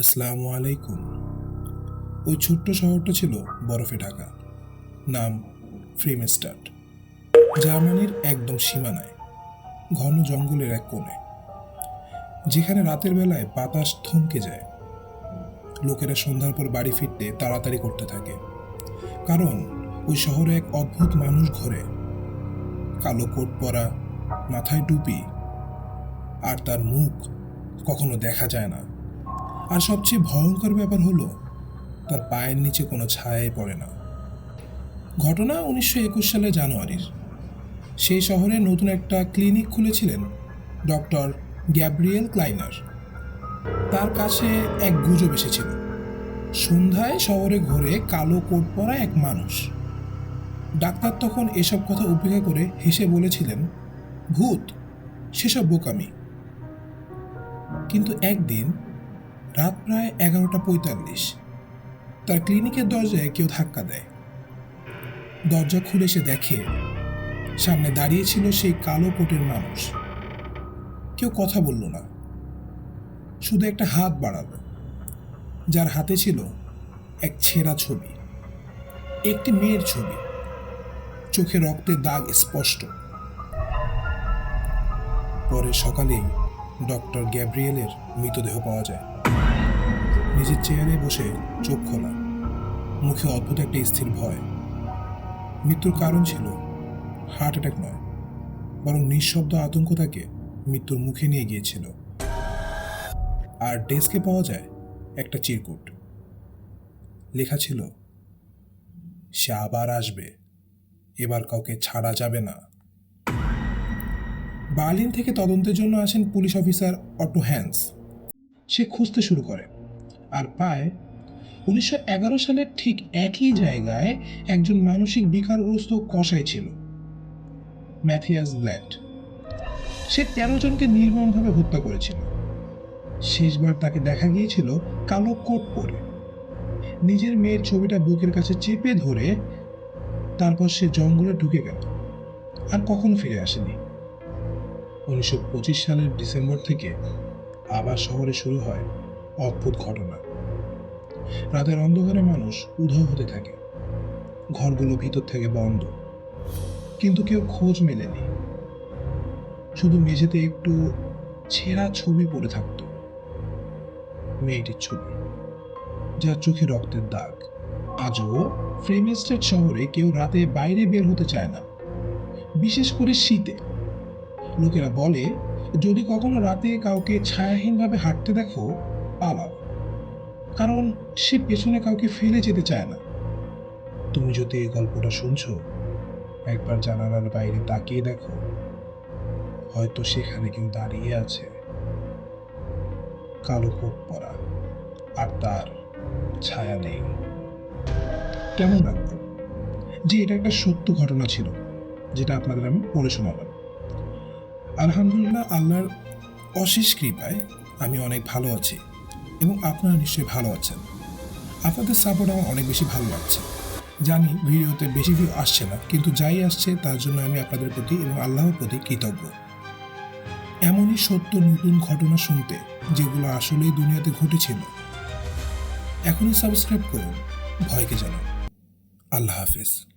আসসালামু আলাইকুম। ওই ছোট্ট শহরটা ছিল বরফে ঢাকা। নাম ফ্রিমেস্টার্ট জার্মানির একদম সীমানায়, ঘন জঙ্গলের এক কোণে, যেখানে রাতের বেলায় বাতাস থমকে যায়। লোকেরা সন্ধ্যার পর বাড়ি ফিরতে তাড়াতাড়ি করতে থাকে, কারণ ওই শহরে এক অদ্ভুত মানুষ ঘরে। কালো কোট পরা, মাথায় টুপি, আর তার মুখ কখনো দেখা যায় না। আর সবচেয়ে ভয়ঙ্কর ব্যাপার হলো, তার পায়ের নিচে কোনো ছায়াই পড়ে না। ঘটনা উনিশশো একুশ সালে জানুয়ারির। সেই শহরে নতুন একটা ক্লিনিক খুলেছিলেন ডক্টর গ্যাব্রিয়েল ক্লাইনার। তার কাছে এক গুজব এসেছিল। সন্ধ্যায় শহরে ঘুরে কালো কোট পরা এক মানুষ। ডাক্তার তখন এসব কথা উপেক্ষা করে হেসে বলেছিলেন, ভূত, সেসব বোকামি। কিন্তু একদিন রাত প্রায় এগারোটা পঁয়তাল্লিশ। তার ক্লিনিকের দরজায় কেউ ধাক্কা দেয়। দরজা খুলে সে দেখে সামনে দাঁড়িয়ে ছিল সেই কালো কোটের মানুষ। কেউ কথা বলল না। শুধু একটা হাত বাড়ালো, যার হাতে ছিল এক ছেঁড়া ছবি, একটি মেয়ের ছবি। চোখে রক্তের দাগ স্পষ্ট। পরে সকালেই ডক্টর গ্যাব্রিয়েলের মৃতদেহ পাওয়া যায়। নিজের চেয়ারে বসে চোখ খোলা। মুখে অদ্ভুত একটা স্থির ভয়। মৃত্যুর কারণ ছিল হার্ট অ্যাটাক নয়, বরং নিঃশব্দ আতঙ্ক তাকে মৃত্যুর মুখে নিয়ে গিয়েছিল। আর ডেস্কে পাওয়া যায় একটা চিরকুট। লেখা ছিল, সে আবার আসবে। এবার কাউকে ছাড়া যাবে না। বার্লিন থেকে তদন্তের জন্য আসেন পুলিশ অফিসার অটো হ্যান্স। সে খুঁজতে শুরু করে। আর পায়, উনিশশো এগারো সালের ঠিক একই জায়গায় একজন মানসিক বিকারগ্রস্ত কসাই ছিল, ম্যাথিয়াস ব্ল্যাড সে তেরো জনকে নির্মমভাবে হত্যা করেছিল। শেষবার তাকে দেখা গিয়েছিল কালো কোট পরে। নিজের মেয়ের ছবিটা বুকের কাছে চেপে ধরে তারপর সে জঙ্গলে ঢুকে গেল আর কখনো ফিরে আসেনি। উনিশশো পঁচিশ সালের ডিসেম্বর থেকে আবার শহরে শুরু হয় অদ্ভুত ঘটনা। রাতের অন্ধকারে মানুষ উধাও হতে থাকে। ঘরগুলো ভিতর থেকে বন্ধ। কিন্তু কেউ খোঁজ মেলেনি। শুধু মেঝেতে একটু ছেঁড়া ছবি পড়ে থাকতো। মেয়েটির ছবি, যার চোখে রক্তের দাগ। আজও ফ্রেমেস্টেড শহরে কেউ রাতে বাইরে বের হতে চায় না। বিশেষ করে শীতে। লোকেরা বলে, যদি কখনো রাতে কাউকে ছায়াহীনভাবে হাঁটতে দেখো পালাও কারণ সে পেছনে কাউকে ফেলে যেতে চায় না। তুমি যদি এই গল্পটা শুনছো, একবার জানালার বাইরে তাকিয়ে দেখো। হয়তো সেখানে কেউ দাঁড়িয়ে আছে। কালো কোট পরা, আর তার ছায়া নেই। কেমন লাগবে যে এটা একটা সত্য ঘটনা ছিল, যেটা আপনাদের আমি পড়ে শোনালাম। আলহামদুলিল্লাহ, আল্লাহর অশেষ কৃপায় আমি অনেক ভালো আছি। এবং আপনারা নিশ্চয়ই ভালো আছেন। আপনাদের সাপোর্ট আমার অনেক বেশি ভালো লাগছে। জানি ভিডিওতে বেশি ভিউ আসছে না, কিন্তু যাই আসছে তার জন্য আমি আপনাদের প্রতি এবং আল্লাহর প্রতি কৃতজ্ঞ। এমনই সত্য নতুন ঘটনা শুনতে, যেগুলো আসলেই দুনিয়াতে ঘটেছিল। এখনই সাবস্ক্রাইব করুন। ভয়কে জানান। আল্লাহ হাফিজ।